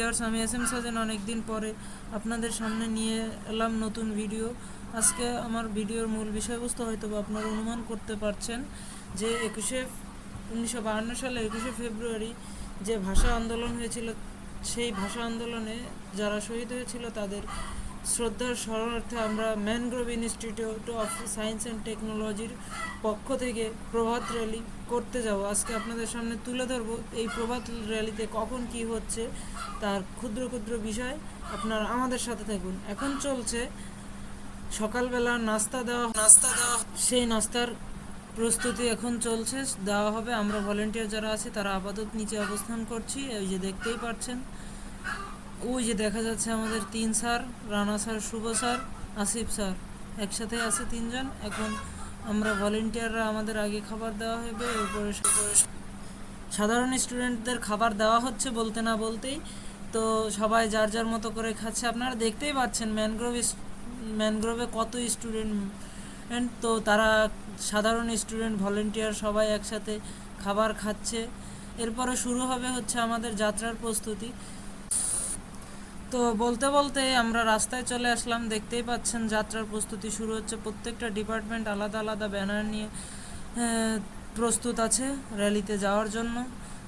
Viewers আমি S M সাজেন অনেকদিন পরে আপনাদের সামনে নিয়ে এলাম নতুন ভিডিও। আজকে আমার ভিডিওর মূল বিষয়বস্তু হয়তো আপনারা অনুমান করতে পারছেন যে একুশে উনিশশো বাহান্ন সালে একুশে ফেব্রুয়ারি যে ভাষা আন্দোলন হয়েছিল, সেই ভাষা আন্দোলনে যারা শহীদ হয়েছিল তাদের শ্রদ্ধার স্মরণার্থে আমরা mangrove institute of science and টেকনোলজির পক্ষ থেকে প্রভাত র্যালি করতে যাব। আজকে আপনাদের সামনে তুলে ধরবো এই প্রভাত র্যালিতে কখন কি হচ্ছে তার ক্ষুদ্র ক্ষুদ্র বিষয়। আপনারা আমাদের সাথে থাকুন। এখন চলছে সকালবেলা নাস্তা দেওয়া নাস্তা দেওয়া সেই নাস্তার প্রস্তুতি এখন চলছে। দেওয়া হবে। আমরা ভলেন্টিয়ার যারা আছে তারা আপাতত নিচে অবস্থান করছি। ওই যে দেখতেই পাচ্ছেন ওই যে দেখা যাচ্ছে আমাদের তিন sir, Rana sir, Shubho sir, Asif sir. একসাথে আছে তিনজন। এখন আমরা ভলেন্টিয়াররা আমাদের আগে খাবার দেওয়া হবে, এরপরে সাধারণ স্টুডেন্টদের খাবার দেওয়া হচ্ছে বলতে না বলতেই। তো সবাই যার যার মতো করে খাচ্ছে। আপনারা দেখতেই পাচ্ছেন ম্যানগ্রোভ ম্যানগ্রোভে কত স্টুডেন্ট তো তারা সাধারণ স্টুডেন্ট ভলেন্টিয়ার সবাই একসাথে খাবার খাচ্ছে। এরপরে শুরু হবে হচ্ছে আমাদের যাত্রার প্রস্তুতি। তো বলতে বলতে আমরা রাস্তায় চলে আসলাম, দেখতেই পাচ্ছেন যাত্রার প্রস্তুতি শুরু হচ্ছে। প্রত্যেকটা ডিপার্টমেন্ট আলাদা আলাদা ব্যানার নিয়ে প্রস্তুত আছে র্যালিতে যাওয়ার জন্য।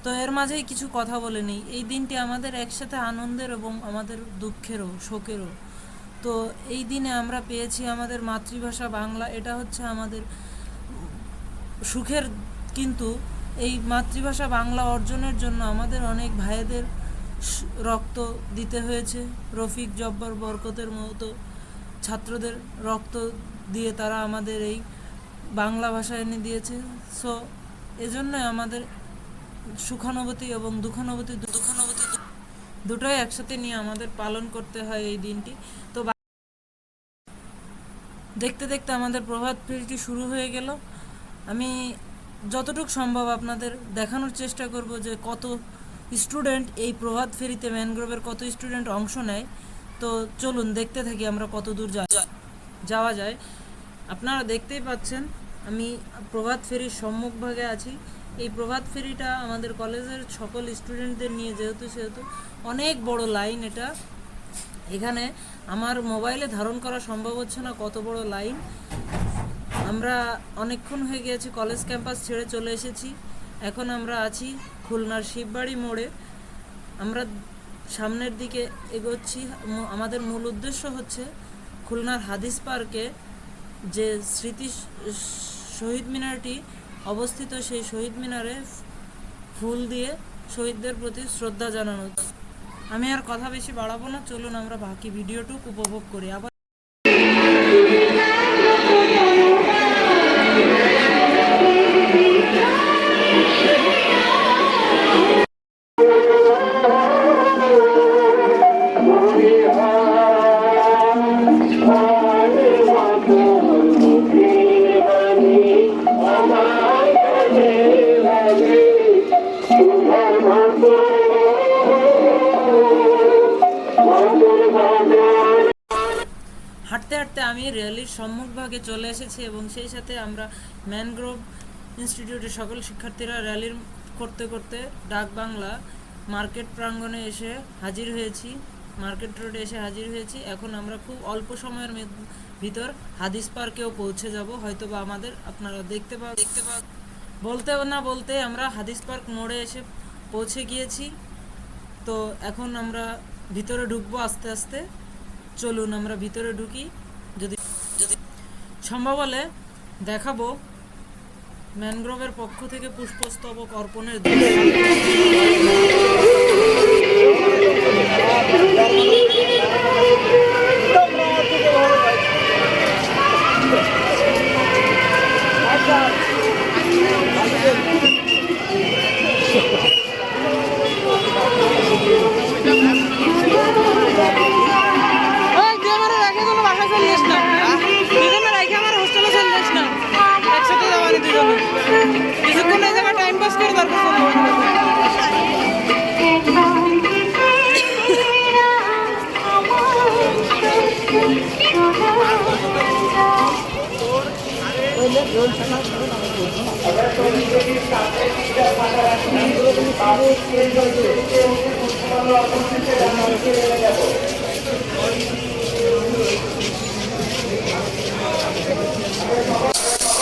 তো এর মাঝেই কিছু কথা বলে নিই। এই দিনটি আমাদের একসাথে আনন্দের এবং আমাদের দুঃখেরও, শোকেরও। তো এই দিনে আমরা পেয়েছি আমাদের মাতৃভাষা বাংলা। এটা হচ্ছে আমাদের সুখের কিন্তু এই মাতৃভাষা বাংলা অর্জনের জন্য আমাদের অনেক ভাইদের রক্ত দিতে হয়েছে। রফিক জব্বর বরকতের মতো ছাত্রদের রক্ত দিয়ে তারা আমাদের এই বাংলা ভাষা এনে দিয়েছে। সো এজন্য আমাদের সুখানুভূতি এবং দুঃখানুভূতি দুঃখানুভূতি দুটোই একসাথে নিয়ে আমাদের পালন করতে হয় এই দিনটি। তো দেখতে দেখতে আমাদের প্রভাত ফেরিটি শুরু হয়ে গেল। আমি যতটুকু সম্ভব আপনাদের দেখানোর চেষ্টা করব যে কত স্টুডেন্ট এই প্রভাত ফেরিতে ম্যানগ্রোভের কত স্টুডেন্ট অংশ নেয়? তো চলুন দেখতে থাকি আমরা কত দূর যাওয়া যায়। আপনারা দেখতেই পাচ্ছেন, আমি প্রভাত ফেরির সম্মুখভাগে আছি। এই প্রভাত ফেরিটা আমাদের কলেজের সকল স্টুডেন্টদের নিয়ে যেহেতু, সেহেতু অনেক বড় লাইন এটা। এখানে আমার মোবাইলে ধারণ করা সম্ভব হচ্ছে না কত বড় লাইন। আমরা অনেকক্ষণ হয়ে গিয়েছি, কলেজ ক্যাম্পাস ছেড়ে চলে এসেছি। এখন আমরা আছি খুলনার শিববাড়ি মোড়ে। আমরা সামনের দিকে এগোচ্ছি। আমাদের মূল উদ্দেশ্য হচ্ছে খুলনার হাদিস পার্কে যে স্মৃতি শহীদ মিনারটি অবস্থিত, সেই শহীদ মিনারে ফুল দিয়ে শহীদদের প্রতি শ্রদ্ধা জানানো। আমি আর কথা বেশি বাড়াবো না। চলুন আমরা বাকি ভিডিওটুক উপভোগ করি। আবার হাঁটতে হাঁটতে আমি র্যালির সম্মুখভাগে চলে এসেছি এবং সেই সাথে আমরা ম্যানগ্রোভ ইনস্টিটিউটের সকল শিক্ষার্থীরা র্যালির করতে করতে ডাক বাংলা মার্কেট প্রাঙ্গণে এসে হাজির হয়েছি। মার্কেট রোডে এসে হাজির হয়েছি। এখন আমরা খুব অল্প সময়ের ভিতর হাদিস পার্কেও পৌঁছে যাব। হয়তো বা আমাদের আপনারা দেখতে পা দেখতে পা বলতে না বলতে আমরা হাদিস পার্ক মোড়ে এসে পৌঁছে গিয়েছি। তো এখন আমরা ভিতরে ঢুকবো আস্তে আস্তে। চলুন আমরা ভিতরে ঢুকি। যদি যদি সম্ভব হলে দেখাবো ম্যানগ্রোভের পক্ষ থেকে পুষ্পস্তবক অর্পণের কিছুক্ষণ এই জায়গায় টাইম পাস করে তারপর চলে যাব Thank you.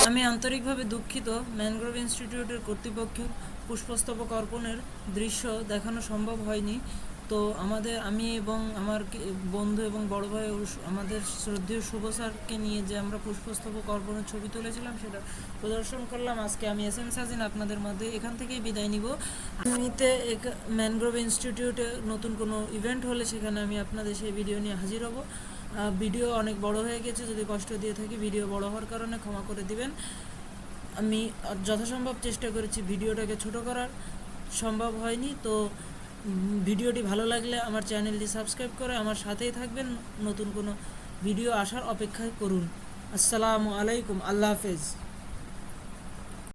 আমি আন্তরিকভাবে দুঃখিত ম্যানগ্রোভ ইনস্টিটিউটের কর্তৃপক্ষ পুষ্পস্তবক অর্পণের দৃশ্য দেখানো সম্ভব হয়নি। তো আমাদের, আমি এবং আমার বন্ধু এবং বড় ভাই আমাদের শ্রদ্ধেয় শুভ স্যারকে নিয়ে যে আমরা পুষ্পস্তবক অর্পণের ছবি তুলেছিলাম, সেটা প্রদর্শন করলাম। আজকে আমি এস এম সাজিন আপনাদের মধ্যে এখান থেকেই বিদায় নিব। আগামীতে এক- ম্যানগ্রোভ ইনস্টিটিউটে নতুন কোনো ইভেন্ট হলে সেখানে আমি আপনাদের সেই ভিডিও নিয়ে হাজির হব। ভিডিও অনেক বড় হয়ে গেছে। যদি কষ্ট দিয়ে থাকি, ভিডিও বড় হওয়ার কারণে ক্ষমা করে দিবেন। আমি যথাসম্ভব চেষ্টা করেছি ভিডিওটাকে ছোট করার। সম্ভব হয়নি, তো ভিডিওটি ভালো লাগলে আমার চ্যানেলটি সাবস্ক্রাইব করে আমার সাথেই থাকবেন। নতুন কোনো ভিডিও আসার অপেক্ষায় করুন। আসসালামু আলাইকুম, আল্লাহ হাফেজ।